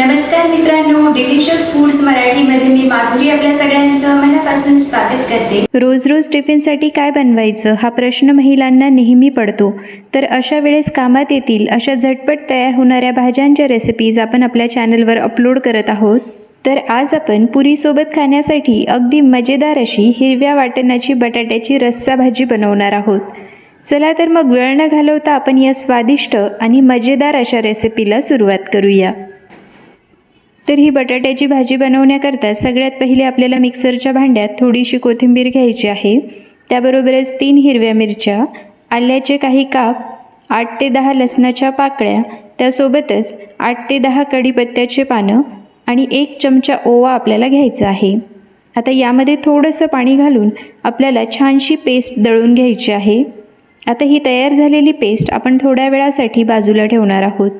नमस्कार मित्रांनो delicious foods मराठीमध्ये मी माधुरी आपल्या सगळ्यांचं मनापासून स्वागत करते. रोज रोज टिफिनसाठी काय बनवायचं हा प्रश्न महिलांना नेहमी पडतो. तर अशा वेळेस कामात येतील अशा झटपट तयार होणाऱ्या भाज्यांच्या रेसिपीज आपण आपल्या चॅनलवर अपलोड करत आहोत. तर आज आपण पुरीसोबत खाण्यासाठी अगदी मजेदार अशी हिरव्या वाटणाची बटाट्याची रस्सा भाजी बनवणार आहोत. चला तर मग वेळ न घालवता आपण या स्वादिष्ट आणि मजेदार अशा रेसिपीला सुरुवात करूया. तर ही बटाट्याची भाजी बनवण्याकरता सगळ्यात पहिले आपल्याला मिक्सरच्या भांड्यात थोडीशी कोथिंबीर घ्यायची आहे. त्याबरोबरच तीन हिरव्या मिरच्या आल्याचे काही काप आठ ते दहा लसणाच्या पाकळ्या त्यासोबतच आठ ते दहा कढीपत्त्याचे पानं आणि एक चमचा ओवा आपल्याला घ्यायचा आहे. आता यामध्ये थोडंसं पाणी घालून आपल्याला छानशी पेस्ट दळून घ्यायची आहे. आता ही तयार झालेली पेस्ट आपण थोड्या वेळासाठी बाजूला ठेवणार आहोत.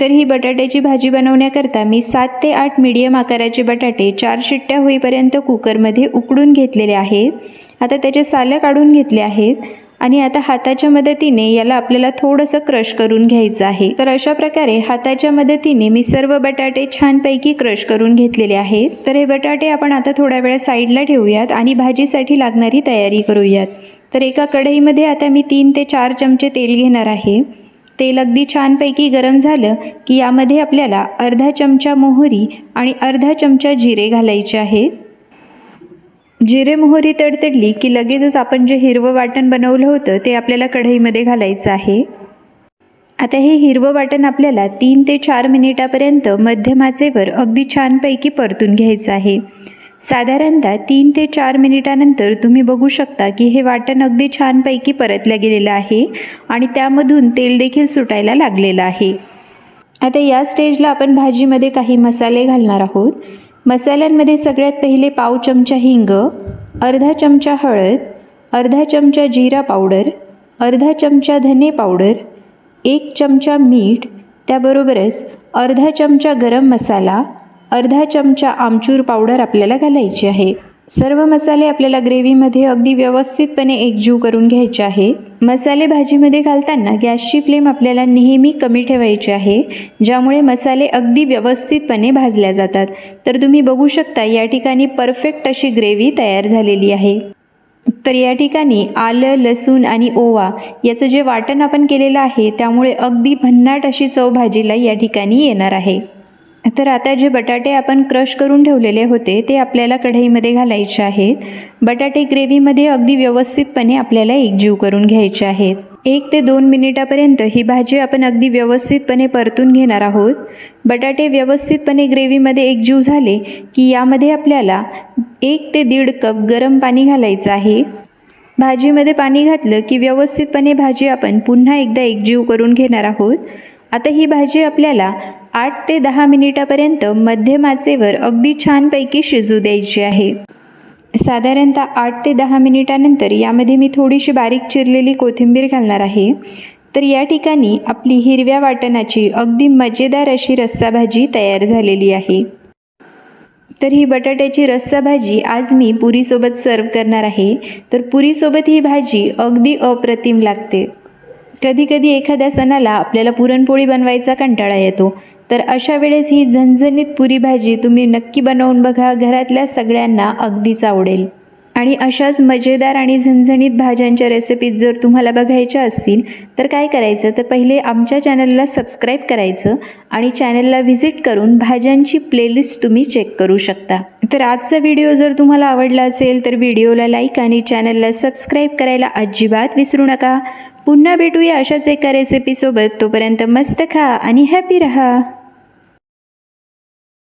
तर ही बटाट्याची भाजी बनवण्याकरता मी सात ते आठ मीडियम आकाराचे बटाटे चार शिट्ट्या होईपर्यंत कुकरमध्ये उकडून घेतलेले आहेत. आता त्याचे सालं काढून घेतले आहेत आणि आता हाताच्या मदतीने याला आपल्याला थोडंसं क्रश करून घ्यायचं आहे. तर अशा प्रकारे हाताच्या मदतीने मी सर्व बटाटे छानपैकी क्रश करून घेतलेले आहेत. तर हे बटाटे आपण आता थोड्या वेळ साईडला ठेवूयात आणि भाजीसाठी लागणारी तयारी करूयात. तर एका कढईमध्ये आता मी तीन ते चार चमचे तेल घेणार आहे. तेल अगदी छानपैकी गरम झालं की यामध्ये आपल्याला अर्धा चमचा मोहरी आणि अर्धा चमचा जिरे घालायचे आहेत. जिरे मोहरी तडतडली की लगेचच आपण जे हिरवं वाटण बनवलं होतं ते आपल्याला कढईमध्ये घालायचं आहे. आता हे हिरवं वाटण आपल्याला तीन ते चार मिनिटापर्यंत मध्यमाचेवर अगदी छानपैकी परतून घ्यायचं आहे. साधारणतः तीन ते चार मिनिटानंतर तुम्ही बघू शकता की हे वाटण अगदी छानपैकी परतलं गेलेलं आहे आणि त्यामधून तेल देखील सुटायला लागलेलं आहे. आता या स्टेजला आपण भाजीमध्ये काही मसाले घालणार आहोत. मसाल्यांमध्ये सगळ्यात पहिले पाव चमचा हिंग अर्धा चमचा हळद अर्धा चमचा जिरा पावडर अर्धा चमचा धने पावडर एक चमचा मीठ त्याबरोबरच अर्धा चमचा गरम मसाला अर्धा चमचा आमचूर पावडर आपल्याला घालायची आहे. सर्व मसाले आपल्याला ग्रेव्हीमध्ये अगदी व्यवस्थितपणे एकजीव करून घ्यायचे आहे. मसाले भाजीमध्ये घालताना गॅसची फ्लेम आपल्याला नेहमी कमी ठेवायची आहे ज्यामुळे मसाले अगदी व्यवस्थितपणे भाजल्या जातात. तर तुम्ही बघू शकता या ठिकाणी परफेक्ट अशी ग्रेव्ही तयार झालेली आहे. तर या ठिकाणी आलं लसूण आणि ओवा याचं जे वाटण आपण केलेलं आहे त्यामुळे अगदी भन्नाट अशी चव भाजीला या ठिकाणी येणार आहे. तर आता जे बटाटे आपण क्रश करून ठेवलेले होते ते आपल्याला कढईमध्ये घालायचे आहेत. बटाटे ग्रेव्हीमध्ये अगदी व्यवस्थितपणे आपल्याला एकजीव करून घ्यायचे आहेत. एक ते दोन मिनिटापर्यंत ही भाजी आपण अगदी व्यवस्थितपणे परतून घेणार आहोत. बटाटे व्यवस्थितपणे ग्रेव्हीमध्ये एकजीव झाले की यामध्ये आपल्याला एक ते दीड कप गरम पाणी घालायचं आहे. भाजीमध्ये पाणी घातलं की व्यवस्थितपणे भाजी आपण पुन्हा एकदा एकजीव करून घेणार आहोत. आता ही भाजी आपल्याला आठ ते दहा मिनिटापर्यंत मध्यम आचेवर अगदी छानपैकी शिजू द्यायची आहे. साधारणतः आठ ते दहा मिनिटानंतर यामध्ये मी थोडीशी बारीक चिरलेली कोथिंबीर घालणार आहे. तर या ठिकाणी आपली हिरव्या वाटणाची अगदी मजेदार अशी रस्सा भाजी तयार झालेली आहे. तर ही बटाट्याची रस्सा भाजी आज मी पुरीसोबत सर्व करणार आहे. तर पुरीसोबत ही भाजी अगदी अप्रतिम लागते. कधीकधी एखाद्या सणाला आपल्याला पुरणपोळी बनवायचा कंटाळा येतो. तर अशा वेळेस ही झणझणीत पुरी भाजी तुम्ही नक्की बनवून बघा घरातल्या सगळ्यांना अगदीच आवडेल. आणि अशाच मजेदार आणि झणझणीत भाज्यांच्या रेसिपीज जर तुम्हाला बघायच्या असतील तर काय करायचं? तर पहिले आमच्या चॅनलला सबस्क्राईब करायचं आणि चॅनलला व्हिजिट करून भाज्यांची प्लेलिस्ट तुम्ही चेक करू शकता. तर आजचा व्हिडिओ जर तुम्हाला आवडला असेल तर व्हिडिओला लाईक आणि चॅनलला सबस्क्राईब करायला अजिबात विसरू नका. पुन्हा भेटूया अशाच एका रेसिपीसोबत तोपर्यंत मस्त खा आणि हॅपी रहा.